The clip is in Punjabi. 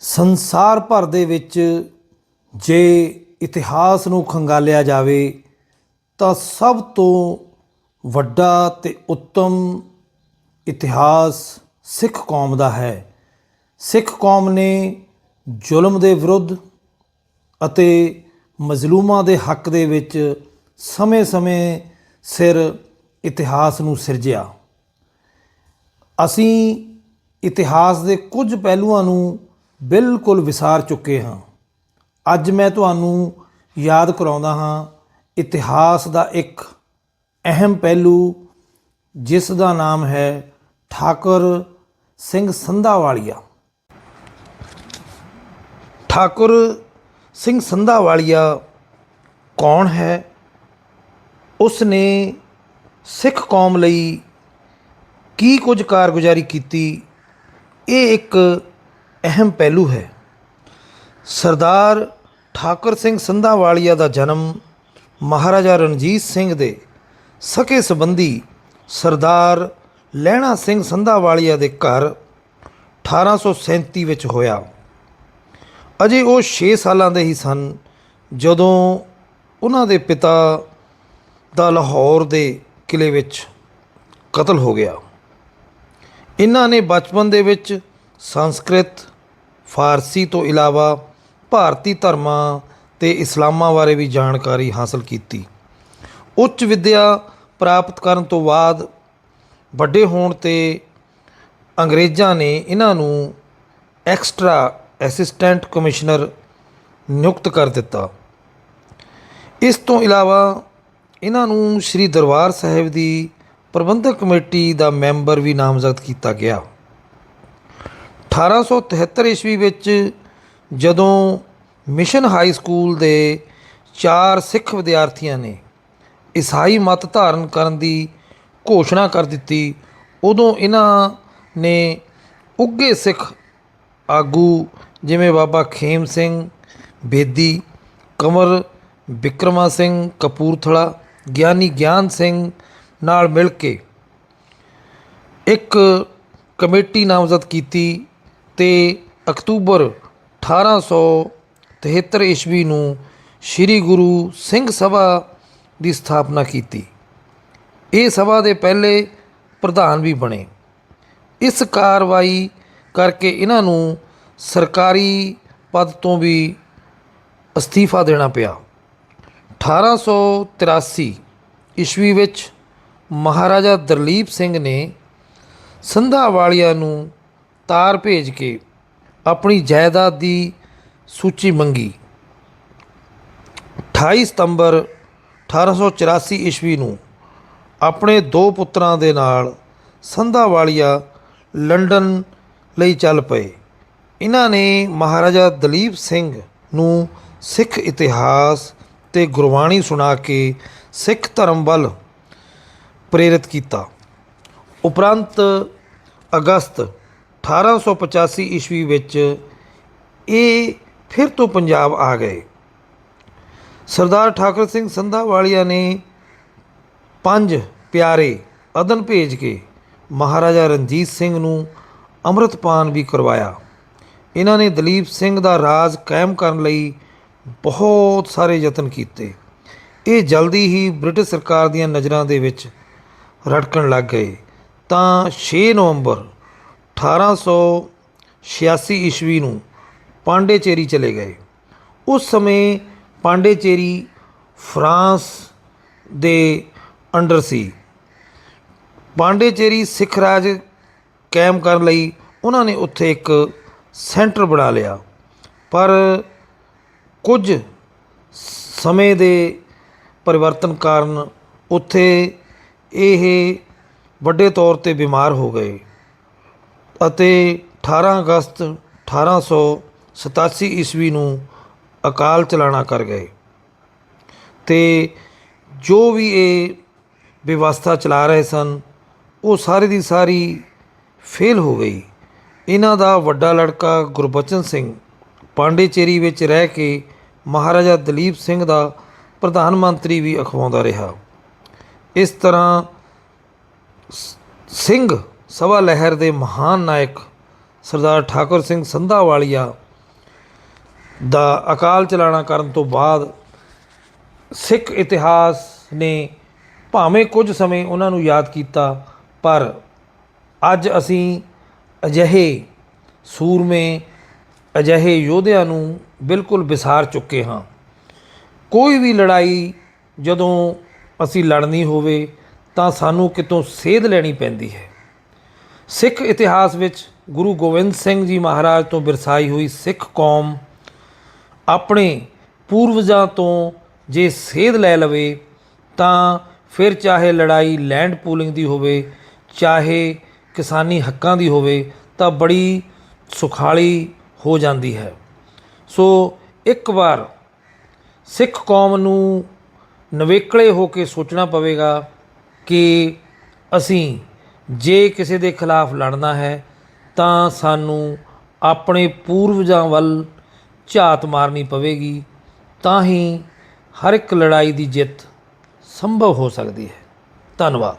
ਸੰਸਾਰ ਭਰ ਦੇ ਵਿੱਚ ਜੇ ਇਤਿਹਾਸ ਨੂੰ ਖੰਗਾਲਿਆ ਜਾਵੇ, ਤਾਂ ਸਭ ਤੋਂ ਵੱਡਾ ਤੇ ਉੱਤਮ ਇਤਿਹਾਸ ਸਿੱਖ ਕੌਮ ਦਾ ਹੈ। ਸਿੱਖ ਕੌਮ ਨੇ ਜ਼ੁਲਮ ਦੇ ਵਿਰੁੱਧ ਅਤੇ ਮਜ਼ਲੂਮਾਂ ਦੇ ਹੱਕ ਦੇ ਵਿੱਚ ਸਮੇਂ-ਸਮੇਂ ਸਿਰ ਇਤਿਹਾਸ ਨੂੰ ਸਿਰਜਿਆ। ਅਸੀਂ ਇਤਿਹਾਸ ਦੇ ਕੁਝ ਪਹਿਲੂਆਂ ਨੂੰ ਬਿਲਕੁਲ ਵਿਸਾਰ ਚੁੱਕੇ ਹਾਂ। ਅੱਜ ਮੈਂ ਤੁਹਾਨੂੰ ਯਾਦ ਕਰਾਉਂਦਾ ਹਾਂ ਇਤਿਹਾਸ ਦਾ ਇੱਕ ਅਹਿਮ ਪਹਿਲੂ, ਜਿਸ ਦਾ ਨਾਮ ਹੈ ਠਾਕੁਰ ਸਿੰਘ ਸੰਧਾਵਾਲੀਆ। ਠਾਕੁਰ ਸਿੰਘ ਸੰਧਾਵਾਲੀਆ ਕੌਣ ਹੈ? ਉਸ ਨੇ ਸਿੱਖ ਕੌਮ ਲਈ ਕੀ ਕੁਝ ਕਾਰਗੁਜ਼ਾਰੀ ਕੀਤੀ? ਇਹ ਇੱਕ ਅਹਿਮ ਪਹਿਲੂ ਹੈ। ਸਰਦਾਰ ਠਾਕਰ ਸਿੰਘ ਸੰਧਾਵਾਲੀਆ ਦਾ ਜਨਮ ਮਹਾਰਾਜਾ ਰਣਜੀਤ ਸਿੰਘ ਦੇ ਸਕੇ ਸੰਬੰਧੀ ਸਰਦਾਰ ਲਹਿਣਾ ਸਿੰਘ ਸੰਧਾਵਾਲੀਆ ਦੇ ਘਰ 1837 ਵਿੱਚ ਹੋਇਆ। ਅਜੇ ਉਹ 6 ਸਾਲਾਂ ਦੇ ਹੀ ਸਨ ਜਦੋਂ ਉਹਨਾਂ ਦੇ ਪਿਤਾ ਦਾ ਲਾਹੌਰ ਦੇ ਕਿਲੇ ਵਿੱਚ ਕਤਲ ਹੋ ਗਿਆ। ਇਹਨਾਂ ਨੇ ਬਚਪਨ ਦੇ ਵਿੱਚ ਸੰਸਕ੍ਰਿਤ ਫਾਰਸੀ ਤੋਂ ਇਲਾਵਾ ਭਾਰਤੀ ਧਰਮਾਂ ਤੇ ਇਸਲਾਮਾਂ ਬਾਰੇ ਵੀ ਜਾਣਕਾਰੀ ਹਾਸਲ ਕੀਤੀ। ਉੱਚ ਵਿੱਦਿਆ ਪ੍ਰਾਪਤ ਕਰਨ ਤੋਂ ਬਾਅਦ ਵੱਡੇ ਹੋਣ ਤੇ ਅੰਗਰੇਜ਼ਾਂ ਨੇ ਇਹਨਾਂ ਨੂੰ ਐਕਸਟਰਾ ਅਸਿਸਟੈਂਟ ਕਮਿਸ਼ਨਰ ਨਿਯੁਕਤ ਕਰ ਦਿੱਤਾ। ਇਸ ਤੋਂ ਇਲਾਵਾ ਇਹਨਾਂ ਨੂੰ ਸ੍ਰੀ ਦਰਬਾਰ ਸਾਹਿਬ ਦੀ ਪ੍ਰਬੰਧਕ ਕਮੇਟੀ ਦਾ ਮੈਂਬਰ ਵੀ ਨਾਮਜ਼ਦ ਕੀਤਾ ਗਿਆ। 1873 ਈਸਵੀ ਵਿੱਚ ਜਦੋਂ ਮਿਸ਼ਨ ਹਾਈ ਸਕੂਲ ਦੇ ਚਾਰ ਸਿੱਖ ਵਿਦਿਆਰਥੀਆਂ ਨੇ ਈਸਾਈ ਮਤ ਧਾਰਨ ਕਰਨ ਦੀ ਘੋਸ਼ਣਾ ਕਰ ਦਿੱਤੀ, ਉਦੋਂ ਇਹਨਾਂ ਨੇ ਉੱਗੇ ਸਿੱਖ ਆਗੂ ਜਿਵੇਂ ਬਾਬਾ ਖੇਮ ਸਿੰਘ, ਬੇਦੀ, ਕਮਰ ਬਿਕਰਮਾ ਸਿੰਘ, ਕਪੂਰਥਲਾ, ਗਿਆਨੀ ਗਿਆਨ ਸਿੰਘ ਨਾਲ ਮਿਲ ਕੇ ਇੱਕ ਕਮੇਟੀ ਨਾਮਜ਼ਦ ਕੀਤੀ। ਤੇ ਅਕਤੂਬਰ 1873 ਈਸਵੀ ਨੂੰ ਸ੍ਰੀ ਗੁਰੂ ਸਿੰਘ ਸਭਾ ਦੀ ਸਥਾਪਨਾ ਕੀਤੀ। ਇਹ ਸਭਾ ਦੇ ਪਹਿਲੇ ਪ੍ਰਧਾਨ ਵੀ ਬਣੇ। ਇਸ ਕਾਰਵਾਈ ਕਰਕੇ ਇਹਨਾਂ ਨੂੰ ਸਰਕਾਰੀ ਪਦ ਤੋਂ ਵੀ ਅਸਤੀਫਾ ਦੇਣਾ ਪਿਆ। 1883 ਈਸਵੀ ਵਿੱਚ ਮਹਾਰਾਜਾ ਦਰਲੀਪ ਸਿੰਘ ਨੇ ਸੰਧਾਵਾਲੀਆ ਨੂੰ ਤਾਰ ਭੇਜ ਕੇ ਆਪਣੀ ਜਾਇਦਾਦ ਦੀ ਸੂਚੀ ਮੰਗੀ। 28 ਸਤੰਬਰ 1884 ਈਸਵੀ ਨੂੰ ਆਪਣੇ ਦੋ ਪੁੱਤਰਾਂ ਦੇ ਨਾਲ ਸੰਧਾਵਾਲੀਆ, ਲੰਡਨ ਲਈ ਚੱਲ ਪਏ। ਇਹਨਾਂ ਨੇ ਮਹਾਰਾਜਾ ਦਲੀਪ ਸਿੰਘ ਨੂੰ ਸਿੱਖ ਇਤਿਹਾਸ ਤੇ ਗੁਰਬਾਣੀ ਸੁਣਾ ਕੇ ਸਿੱਖ ਧਰਮ ਵੱਲ ਪ੍ਰੇਰਿਤ ਕੀਤਾ। ਉਪਰੰਤ ਅਗਸਤ 1885 ਈਸਵੀ ਵਿੱਚ ਇਹ ਫਿਰ ਤੋਂ ਪੰਜਾਬ ਆ ਗਏ। ਸਰਦਾਰ ਠਾਕੁਰ ਸਿੰਘ ਸੰਧਾਵਾਲੀਆ ਨੇ ਪੰਜ ਪਿਆਰੇ ਅਦਨ ਭੇਜ ਕੇ ਮਹਾਰਾਜਾ ਰਣਜੀਤ ਸਿੰਘ ਨੂੰ ਅੰਮ੍ਰਿਤਪਾਨ ਵੀ ਕਰਵਾਇਆ। ਇਹਨਾਂ ਨੇ ਦਲੀਪ ਸਿੰਘ ਦਾ ਰਾਜ ਕਾਇਮ ਕਰਨ ਲਈ ਬਹੁਤ ਸਾਰੇ ਯਤਨ ਕੀਤੇ। ਇਹ ਜਲਦੀ ਹੀ ਬ੍ਰਿਟਿਸ਼ ਸਰਕਾਰ ਦੀਆਂ ਨਜ਼ਰਾਂ ਦੇ ਵਿੱਚ ਰੜਕਣ ਲੱਗ ਗਏ। ਤਾਂ 6 ਨਵੰਬਰ 1886 ਈਸਵੀ ਨੂੰ ਪਾਂਡੇਚੇਰੀ ਚਲੇ ਗਏ। ਉਸ ਸਮੇਂ ਪਾਂਡੇਚੇਰੀ ਫਰਾਂਸ ਦੇ ਅੰਡਰ ਸੀ। ਪਾਂਡੇਚੇਰੀ ਸਿੱਖ ਰਾਜ ਕਾਇਮ ਕਰਨ ਲਈ ਉਹਨਾਂ ਨੇ ਉੱਥੇ ਇੱਕ ਸੈਂਟਰ ਬਣਾ ਲਿਆ। ਪਰ ਕੁਝ ਸਮੇਂ ਦੇ ਪਰਿਵਰਤਨ ਕਾਰਨ ਉੱਥੇ ਇਹ ਵੱਡੇ ਤੌਰ ਤੇ ਬਿਮਾਰ ਹੋ ਗਏ। ਅਤੇ 18 ਅਗਸਤ 1887 ਈਸਵੀ ਨੂੰ ਅਕਾਲ ਚਲਾਣਾ ਕਰ ਗਏ। ਤੇ ਜੋ ਵੀ ਇਹ ਵਿਵਸਥਾ ਚਲਾ ਰਹੇ ਸਨ, ਉਹ ਸਾਰੀ ਦੀ ਸਾਰੀ ਫੇਲ ਹੋ ਗਈ। ਇਹਨਾਂ ਦਾ ਵੱਡਾ ਲੜਕਾ ਗੁਰਬਚਨ ਸਿੰਘ ਪਾਂਡੇਚੇਰੀ ਵਿੱਚ ਰਹਿ ਕੇ ਮਹਾਰਾਜਾ ਦਲੀਪ ਸਿੰਘ ਦਾ ਪ੍ਰਧਾਨ ਮੰਤਰੀ ਵੀ ਅਖਵਾਉਂਦਾ ਰਿਹਾ। ਇਸ ਤਰ੍ਹਾਂ ਸ- ਸਿੰਘ ਸਵਾ ਲਹਿਰ ਦੇ ਮਹਾਨ ਨਾਇਕ ਸਰਦਾਰ ਠਾਕੁਰ ਸਿੰਘ ਸੰਧਾਵਾਲੀਆ ਦਾ ਅਕਾਲ ਚਲਾਣਾ ਕਰਨ ਤੋਂ ਬਾਅਦ ਸਿੱਖ ਇਤਿਹਾਸ ਨੇ ਭਾਵੇਂ ਕੁਝ ਸਮੇਂ ਉਹਨਾਂ ਨੂੰ ਯਾਦ ਕੀਤਾ, ਪਰ ਅੱਜ ਅਸੀਂ ਅਜਿਹੇ ਸੂਰਮੇ, ਅਜਿਹੇ ਯੋਧਿਆਂ ਨੂੰ ਬਿਲਕੁਲ ਵਿਸਾਰ ਚੁੱਕੇ ਹਾਂ। ਕੋਈ ਵੀ ਲੜਾਈ ਜਦੋਂ ਅਸੀਂ ਲੜਨੀ ਹੋਵੇ ਤਾਂ ਸਾਨੂੰ ਕਿਤੋਂ ਸੇਧ ਲੈਣੀ ਪੈਂਦੀ ਹੈ। ਸਿੱਖ ਇਤਿਹਾਸ ਵਿੱਚ ਗੁਰੂ ਗੋਬਿੰਦ ਸਿੰਘ ਜੀ ਮਹਾਰਾਜ ਤੋਂ ਵਿਰਸਾਈ ਹੋਈ ਸਿੱਖ ਕੌਮ ਆਪਣੇ ਪੂਰਵਜਾਂ ਤੋਂ ਜੇ ਸੇਧ ਲੈ ਲਵੇ, ਤਾਂ ਫਿਰ ਚਾਹੇ ਲੜਾਈ ਲੈਂਡ ਪੂਲਿੰਗ ਦੀ ਹੋਵੇ, ਚਾਹੇ ਕਿਸਾਨੀ ਹੱਕਾਂ ਦੀ ਹੋਵੇ, ਤਾਂ ਬੜੀ ਸੁਖਾਲੀ ਹੋ ਜਾਂਦੀ ਹੈ। ਸੋ ਇੱਕ ਵਾਰ ਸਿੱਖ ਕੌਮ ਨੂੰ ਨਵੇਕਲੇ ਹੋ ਕੇ ਸੋਚਣਾ ਪਵੇਗਾ ਕਿ ਅਸੀਂ ਜੇ ਕਿਸੇ ਦੇ ਖਿਲਾਫ ਲੜਨਾ ਹੈ, ਤਾਂ ਸਾਨੂੰ ਆਪਣੇ ਪੂਰਵਜਾਂ ਵੱਲ ਝਾਤ ਮਾਰਨੀ ਪਵੇਗੀ, ਤਾਂ ਹੀ ਹਰ ਇੱਕ ਲੜਾਈ ਦੀ ਜਿੱਤ ਸੰਭਵ ਹੋ ਸਕਦੀ ਹੈ। ਧੰਨਵਾਦ।